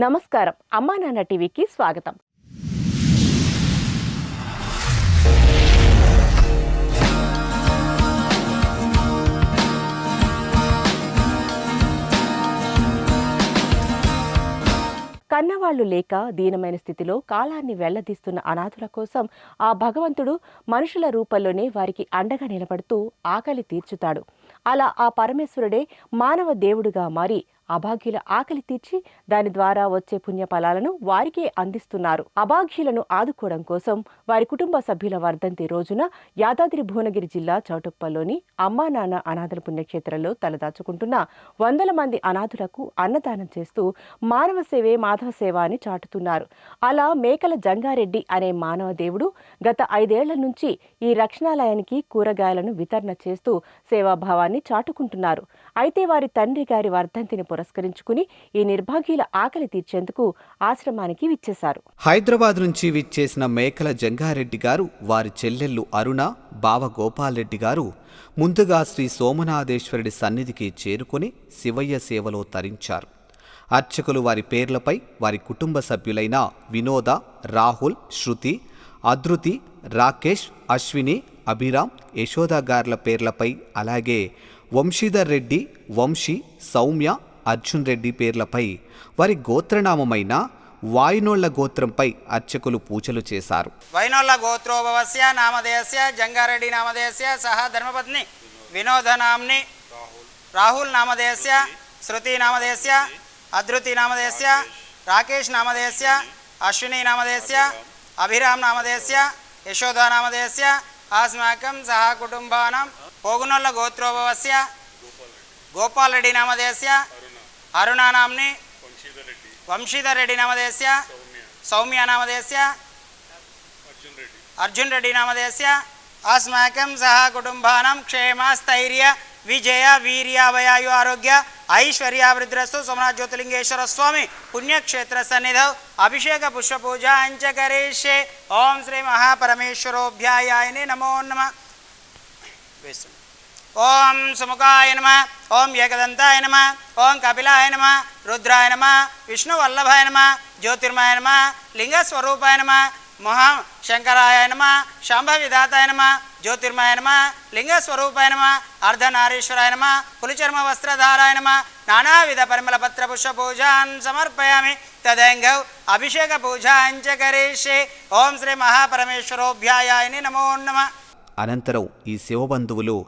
నమస్కారం. అమ్మా నాన్న టీవీకి స్వాగతం. కన్నవాళ్ళు లేక దీనమైన స్థితిలో కాలాన్ని వెళ్ళదీస్తున్న అనాథుల కోసం ఆ భగవంతుడు మనుషుల రూపంలోనే వారికి అండగా నిలబడుతూ ఆకలి తీర్చుతాడు. అలా ఆ పరమేశ్వరుడే మానవ దేవుడుగా మారి అభాగ్యుల ఆకలి తీర్చి దాని ద్వారా వచ్చే పుణ్య ఫలాలను వారికే అందిస్తున్నారు. అభాగ్యులను ఆదుకోవడం కోసం వారి కుటుంబ సభ్యుల వర్ధంతి రోజున యాదాద్రి భువనగిరి జిల్లా చౌటుప్పల్లోని అమ్మా నాన్న అనాథల పుణ్యక్షేత్రంలో తలదాచుకుంటున్న వందల మంది అనాథులకు అన్నదానం చేస్తూ మానవ సేవే మాధవ సేవ అని చాటుతున్నారు. అలా మేకల జంగారెడ్డి అనే మానవ దేవుడు గత ఐదేళ్ళ నుంచి ఈ రక్షణాలయానికి కూరగాయలను వితరణ చేస్తూ సేవాభావాన్ని చాటుకుంటున్నారు. అయితే వారి తండ్రి గారి వర్ధంతిని పురస్కరించుకుని ఈ నిర్భాగ్యుల ఆకలి తీర్చేందుకు ఆశ్రమానికి విచ్చేశారు. హైదరాబాద్ నుంచి విచ్చేసిన మేకల జంగారెడ్డి గారు వారి చెల్లెళ్ళు అరుణ బావ గోపాల్రెడ్డి గారు ముందుగా శ్రీ సోమనాథేశ్వరుడి సన్నిధికి చేరుకుని శివయ్య సేవలో తరించారు. అర్చకులు వారి పేర్లపై వారి కుటుంబ సభ్యులైన వినోద రాహుల్ శృతి అదృతి రాకేష్ అశ్విని అభిరామ్ యశోద గార్ల పేర్లపై అలాగే వంశీధర్ రెడ్డి వంశీ సౌమ్య అర్జున్ రెడ్డి పేర్లపై వారి గోత్రనామమైన వాయునోళ్ళ గోత్రంపై అర్చకులు పూజలు చేశారు. వైనోళ్ళ గోత్రోభవస్య నామధేయస్య జంగారెడ్డి నామధేయస్య సహ ధర్మపత్ని వినోదనామ్ని రాహుల్ నామధేయస్య శృతి నామధేయస్య అధృతి నామధేయస్య రాకేష్ నామధేయస్య అశ్విని నామధేయస్య అభిరామ్ నామధేయస్య యశోద నామధేయస్య ఆస్మాకం సహా కుటుంబానం పోగునొల్ల గోత్రోభవస్య గోపాల్ రెడ్డి నామధేయస్య అరుణా నామ్ని వంశీధర్ రెడ్డి నామధేయస్య సౌమ్య నామధేయస్య అర్జున్ రెడ్డి నామధేయస్య అస్మాకం సహ కుటుంబానం క్షేమ స్థైర్య విజయ వీర్యాభయాయు ఆరోగ్య ఐశ్వర్యాభివృద్ధిరస్తు సోమనాథ్ జ్యోతిలింగేశ్వర స్వామి పుణ్యక్షేత్ర సన్నిధౌ. అభిషేక పుష్ప పూజ అంచకరేష్యే ఓం శ్రీ మహాపరమేశ్వరోభ్యాయాయని నమో నమ. వేస్తుంది ఓం సుముఖాయ నమ ఓం ఏకదంతాయ నమ ఓం కపిలాయ నమ రుద్రాయ నమ విష్ణువల్లభాయ నమ జ్యోతిర్మయ నమ లింగస్వరూపాయ నమ మహా శంకరాయ నమ శాంభవిధాతాయ నమ జ్యోతిర్మయ నమ లింగస్వరూపాయ నమ అర్ధనారీశ్వరాయ నమ పులిచర్మ వస్త్రధారాయ నమ నానావిధ పరిమళ పత్ర పుష్ప పూజాన్ సమర్పయామి. తదంగౌ అభిషేక పూజాంచ కరిష్యే ఓం శ్రీ మహాపరమేశ్వరోభ్యాయాయని నమో నమ. అనంతరం ఈ శివబంధువులు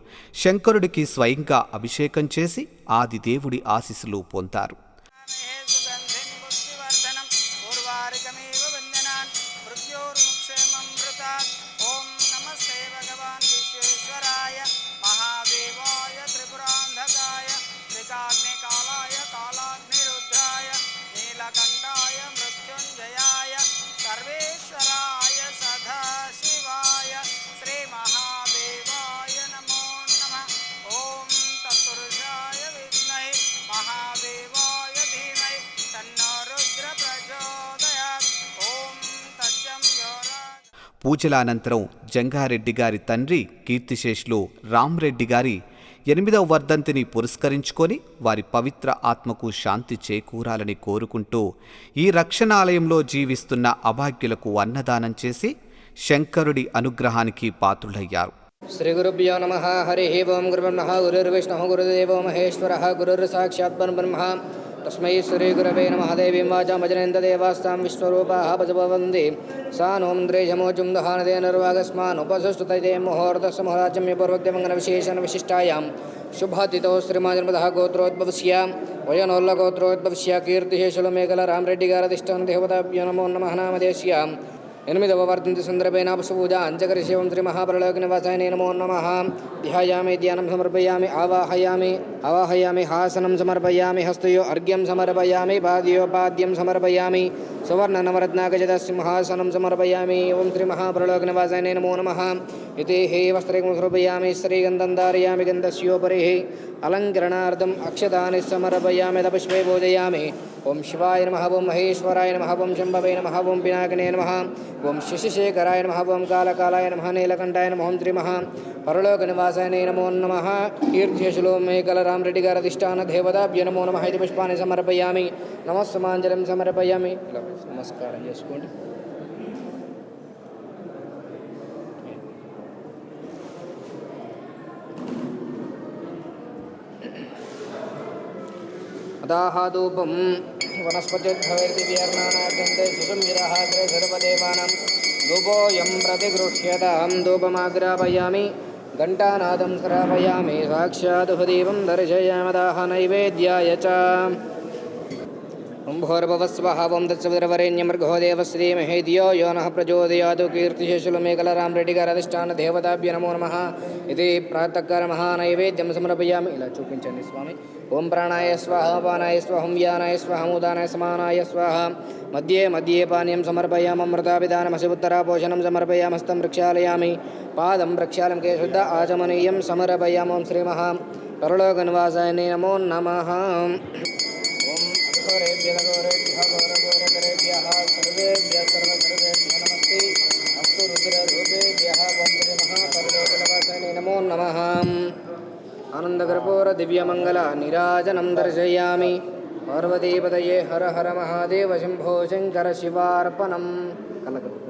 శంకరుడికి స్వయంగా అభిషేకం చేసి ఆదిదేవుడి ఆశీస్సులు పొందారు. సుగంధిం పూజల అనంతరం జంగారెడ్డి గారి తండ్రి కీర్తిశేషులు రామ్రెడ్డి గారి ఎనిమిదవ వర్ధంతిని పురస్కరించుకొని వారి పవిత్ర ఆత్మకు శాంతి చేకూరాలని కోరుకుంటూ ఈ రక్షణాలయంలో జీవిస్తున్న అభాగ్యులకు అన్నదానం చేసి శంకరుడి అనుగ్రహానికి పాత్రులయ్యారు. श्रीगुरुभ्यो नमः हरिः ओं गुरुब्रह्मः गुरुर्विष्णुः गुरुदेवो महेश्वरः गुरुर्साक्षात् परब्रह्मा तस्मै श्रीगुरवे नमः देवीं वाचामजनेन्द्रदेवास्तां विश्वरूपाः भजभवन्ति सा नों द्रेजमोजुं दहानदे निर्वागस्मान् उपसुस्तते मुहोर्दसमुहराचम्यपूर्वक्तिमङ्गलविशेषणविशिष्टायां शुभातितो श्रीमाजन्मदः गोत्रोद्भवस्यां वयनोल्लगोत्रोद्भवस्या कीर्तिः शुलमेखलरामरेड्डिगारधिष्ठन् देवताभ्यो नमो नमः नामदेश्याम् ఎనిమిదవ వర్ధంతి సందర్భేణ పూజ అంచకరి శివం శ్రీ మహాప్రలోక నివాసాయ నమో నమ ధ్యాయామి ధ్యానం సమర్పయామి ఆవాహయామి ఆవాహయామి హాసనం సమర్పయామి హస్తయో అర్ఘ్యం సమర్పయామి పాదయో పాద్యం సమర్పయామి सुवर्ण नवरत्नागजद सिंहासन समर्पयामि। ओं त्रिमहाप्रलोकनवासने नमो नम। इति हे वस्त्रगुणसर्पयामि श्रीगन्धं धारयामि, गन्धस्योपरिः अलंकरणार्थम अक्षता समर्पयामि तपुष्पे पूजयामि। ओं शिवाय नम, ओं महेश्वराय नम, ओं शंभवे नम, ओं पिनाकने नम, ओं शशिशेखराय नम, ओं कालकालाय नम, नीलकण्ठाय नम, ओं त्रिमः परलोकनिवासाय नमो नमः। कीर्त्यशलोमे अधिष्ठान रेड्डिगारधिष्ठानदेवताभ्य नमो नम पुष्पा पुष्पाणि समर्पयामि। नमः समर्पयामि। సమర్పయామి నమస్సమాంజలం సమర్పయామి ఇలా నమస్కారం చేసుకోండి अदाहादूपं वनस्पतिर्भवेर्दिव्यर्णानागन्धे सुसंविरहाग्रे सर्वदेवानां धूपोऽयं प्रतिगृह्यतां धूपमाग्रापयामि घण्टानादं श्रापयामि साक्षात् उपदीपं दर्शयामदाह नैवेद्याय च శంభోర్భవస్వ ఓం దత్సవిరవరేణ్యమృగో దేవశ్రీమహే దియో యో నః ప్రచోదయాదు కీర్తిశేషులు మేకలరామ్ రెడ్డి గారు అధిష్టాన దేవతాభ్య నమో నమ ఇది ప్రాతకర మహానైవేద్యం సమర్పయామి ఇలా చూపించండి స్వామి ఓం ప్రాణాయ స్వాహ పానాయ స్వహం యానాయ స్వహముదానాయ సమానాయ స్వాహ మధ్యే మధ్యే పానీయం సమర్పయామృతాభిధానమసిపుత్తరా పోషణం సమర్పయామస్తం వృక్షాలయామి పాదం ప్రక్షాళం కేశుద్ధ ఆచమనీయం సమర్పయామం శ్రీమహా పరలోకనివాసాయనే నమో నమ श्रीगौरेभ्यः गौरगौरगरेभ्यः सर्वेभ्यः सर्वसर्वेभ्यः नमस्ते अस्तु रुद्ररूपेभ्यः वन्द्रिमः सर्वोकलवासने नमो नमः आनन्दकर्पूरदिव्यमङ्गलनिराजनं दर्शयामि पार्वतीपदये हर हर महादेव शम्भो शङ्करशिवार्पणं कनकम्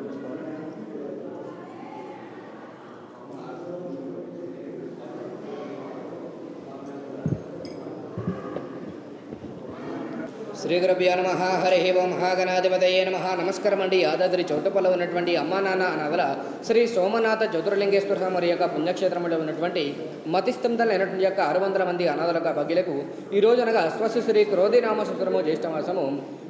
శ్రీ గురుభ్యో నమ హరి ఓం మహాగణాధిపతయే నమ. నమస్కారం అండి యాదాద్రి చౌటపల్లి ఉన్నటువంటి అమ్మానాన్న నవల శ్రీ సోమనాథ జ్యోతిర్లింగేశ్వర స్వామి యొక్క పుణ్యక్షేత్రంలో ఉన్నటువంటి మతిస్తంధన అయినటువంటి యొక్క ఆరు వందల మంది అనాథుల భగ్యులకు ఈ రోజునగా అనగా స్వస్తి శ్రీ క్రోధినామ సుత్రము జ్యేష్ఠమాసము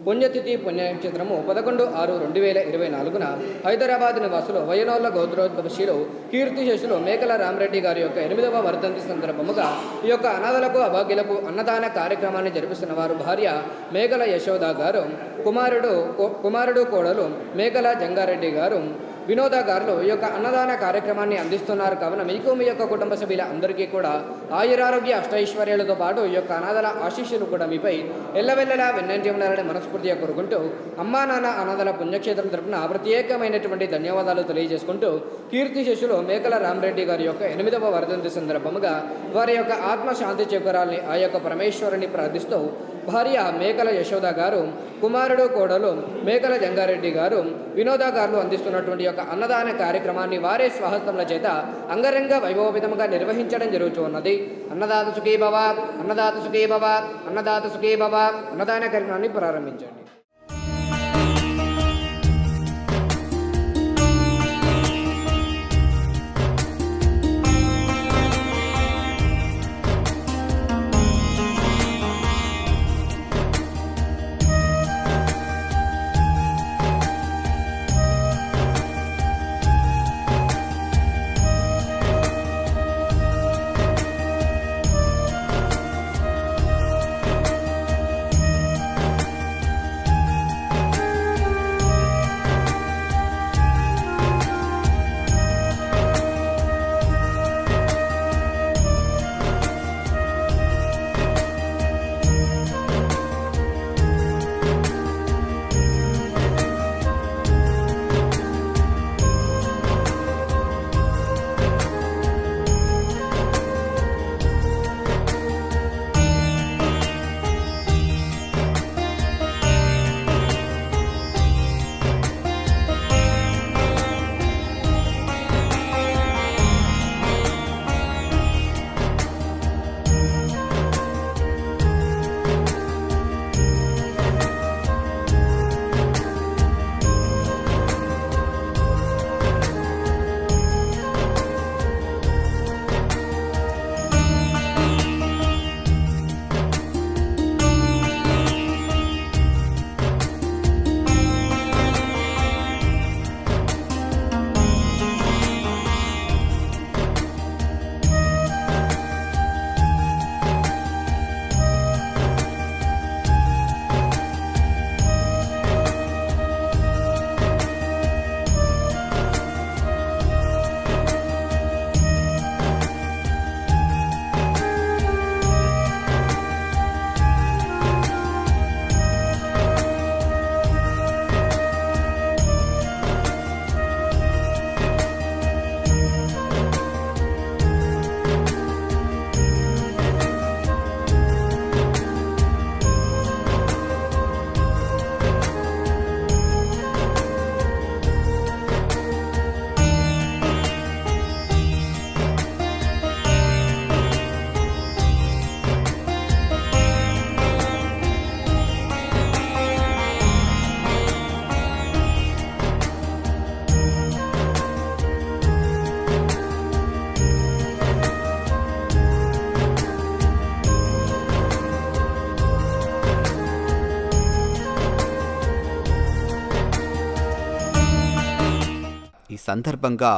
పుణ్యతిథి పుణ్యక్షేత్రము పదకొండు ఆరు రెండు వేల ఇరవై నాలుగున హైదరాబాద్ నివాసులు వయనోళ్ళ గోత్రోద్భవశీలు కీర్తిశేషులు మేకల రామరెడ్డి గారి యొక్క ఎనిమిదవ వర్ధంతి సందర్భముగా ఈ యొక్క అనాథలకు అభాగ్యులకు అన్నదాన కార్యక్రమాన్ని జరిపిస్తున్న వారు భార్య మేకల యశోద గారు కుమారుడు కో- కుమారుడు కోడలు మేకల జంగారెడ్డి గారు వినోదాగారులు ఈ యొక్క అన్నదాన కార్యక్రమాన్ని అందిస్తున్నారు. కావున మీకు మీ యొక్క కుటుంబ సభ్యుల అందరికీ కూడా ఆయురారోగ్య అష్టైశ్వర్యాలతో పాటు ఈ యొక్క అనాథల ఆశీస్సులు కూడా మీపై ఎల్లవెల్లలా వెన్నంటి ఉండాలని మనస్ఫూర్తిగా కోరుకుంటూ అమ్మా నాన్న అనాథల పుణ్యక్షేత్రం తరపున ప్రత్యేకమైనటువంటి ధన్యవాదాలు తెలియజేసుకుంటూ కీర్తి శిష్యులు మేకల రామరెడ్డి గారి యొక్క ఎనిమిదవ వరదంతి సందర్భముగా వారి యొక్క ఆత్మ శాంతి చేకూరాలని ఆ యొక్క పరమేశ్వరుని ప్రార్థిస్తూ భార్య మేకల యశోద గారు కుమారుడు కోడలు మేకల జంగారెడ్డి గారు వినోదాగారులు అందిస్తున్నటువంటి యొక్క అన్నదాన కార్యక్రమాన్ని వారే స్వహస్తముల చేత అంగరంగ వైభవపితముగా నిర్వహించడం జరుగుతున్నది అన్నదాత సుఖీభవ అన్నదాత సుఖీభవ అన్నదాత సుఖీభవ అన్నదాన కార్యక్రమాన్ని ప్రారంభించండి. సందర్భంగా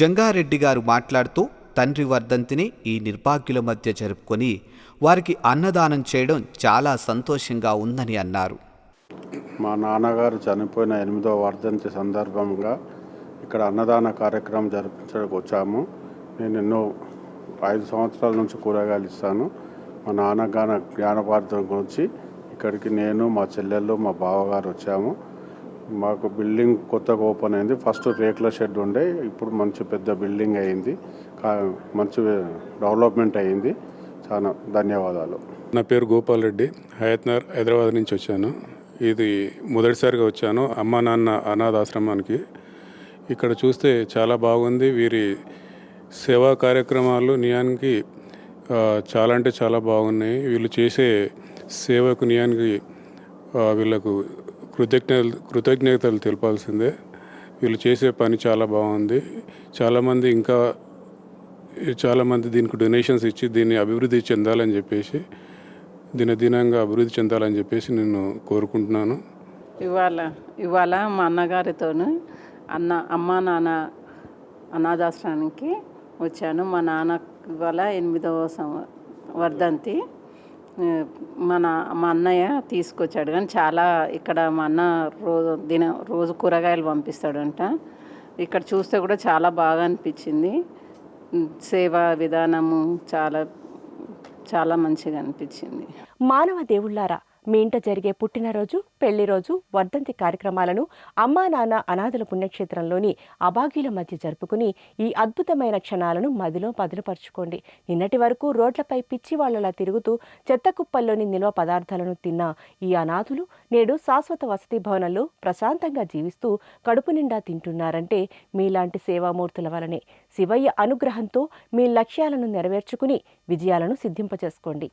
జంగారెడ్డి గారు మాట్లాడుతూ తండ్రి వర్ధంతిని ఈ నిర్భాగ్యుల మధ్య జరుపుకొని వారికి అన్నదానం చేయడం చాలా సంతోషంగా ఉందని అన్నారు. మా నాన్నగారు చనిపోయిన ఎనిమిదో వర్ధంతి సందర్భంగా ఇక్కడ అన్నదాన కార్యక్రమం జరిపించడానికి వచ్చాము. నేను ఎన్నో ఐదు సంవత్సరాల నుంచి కూరగాయలు ఇస్తాను. మా నాన్నగాన జ్ఞానపార్థం గురించి ఇక్కడికి నేను మా చెల్లెళ్ళు మా బావగారు వచ్చాము. మాకు బిల్డింగ్ కొత్తగా ఓపెన్ అయింది. ఫస్ట్ రేకుల షెడ్ ఉండే ఇప్పుడు మంచి పెద్ద బిల్డింగ్ అయింది. మంచి డెవలప్మెంట్ అయింది. చాలా ధన్యవాదాలు. నా పేరు గోపాల్ రెడ్డి. హయత్నగర్ హైదరాబాద్ నుంచి వచ్చాను. ఇది మొదటిసారిగా వచ్చాను. అమ్మ నాన్న అనాథాశ్రమానికి ఇక్కడ చూస్తే చాలా బాగుంది. వీరి సేవా కార్యక్రమాలు నియానికి చాలా అంటే చాలా బాగున్నాయి. వీళ్ళు చేసే సేవకు నియానికి వీళ్ళకు కృతజ్ఞ కృతజ్ఞతలు తెలపాల్సిందే. వీళ్ళు చేసే పని చాలా బాగుంది. చాలామంది ఇంకా చాలామంది దీనికి డొనేషన్స్ ఇచ్చి దీన్ని అభివృద్ధి చెందాలని చెప్పేసి దినదినంగా అభివృద్ధి చెందాలని చెప్పేసి నేను కోరుకుంటున్నాను. ఇవాళ ఇవాళ మా అన్నగారితో అన్న అమ్మ నాన్న అనాథాశ్రమానికి వచ్చాను. మా నాన్న ఇవాళ ఎనిమిదవ సం- వర్ధంతి. మన మా అన్నయ్య తీసుకొచ్చాడు. కానీ చాలా ఇక్కడ మా అన్న రోజు దిన రోజు కూరగాయలు పంపిస్తాడంట. ఇక్కడ చూస్తే కూడా చాలా బాగా అనిపించింది. సేవా విధానము చాలా చాలా మంచిగా అనిపించింది. మానవ దేవుళ్ళారా మీ ఇంట జరిగే పుట్టినరోజు పెళ్ళి రోజు వర్ధంతి కార్యక్రమాలను అమ్మా నాన్న అనాథల పుణ్యక్షేత్రంలోని అభాగ్యుల మధ్య జరుపుకుని ఈ అద్భుతమైన క్షణాలను మదిలో పదిలపరుచుకోండి నిన్నటి వరకు రోడ్లపై పిచ్చి వాళ్ళలా తిరుగుతూ చెత్త కుప్పల్లోని నిల్వ పదార్థాలను తిన్న ఈ అనాథులు నేడు శాశ్వత వసతి భవనంలో ప్రశాంతంగా జీవిస్తూ కడుపు నిండా తింటున్నారంటే మీలాంటి సేవామూర్తుల వలనే. శివయ్య అనుగ్రహంతో మీ లక్ష్యాలను నెరవేర్చుకుని విజయాలను సిద్ధింపచేసుకోండి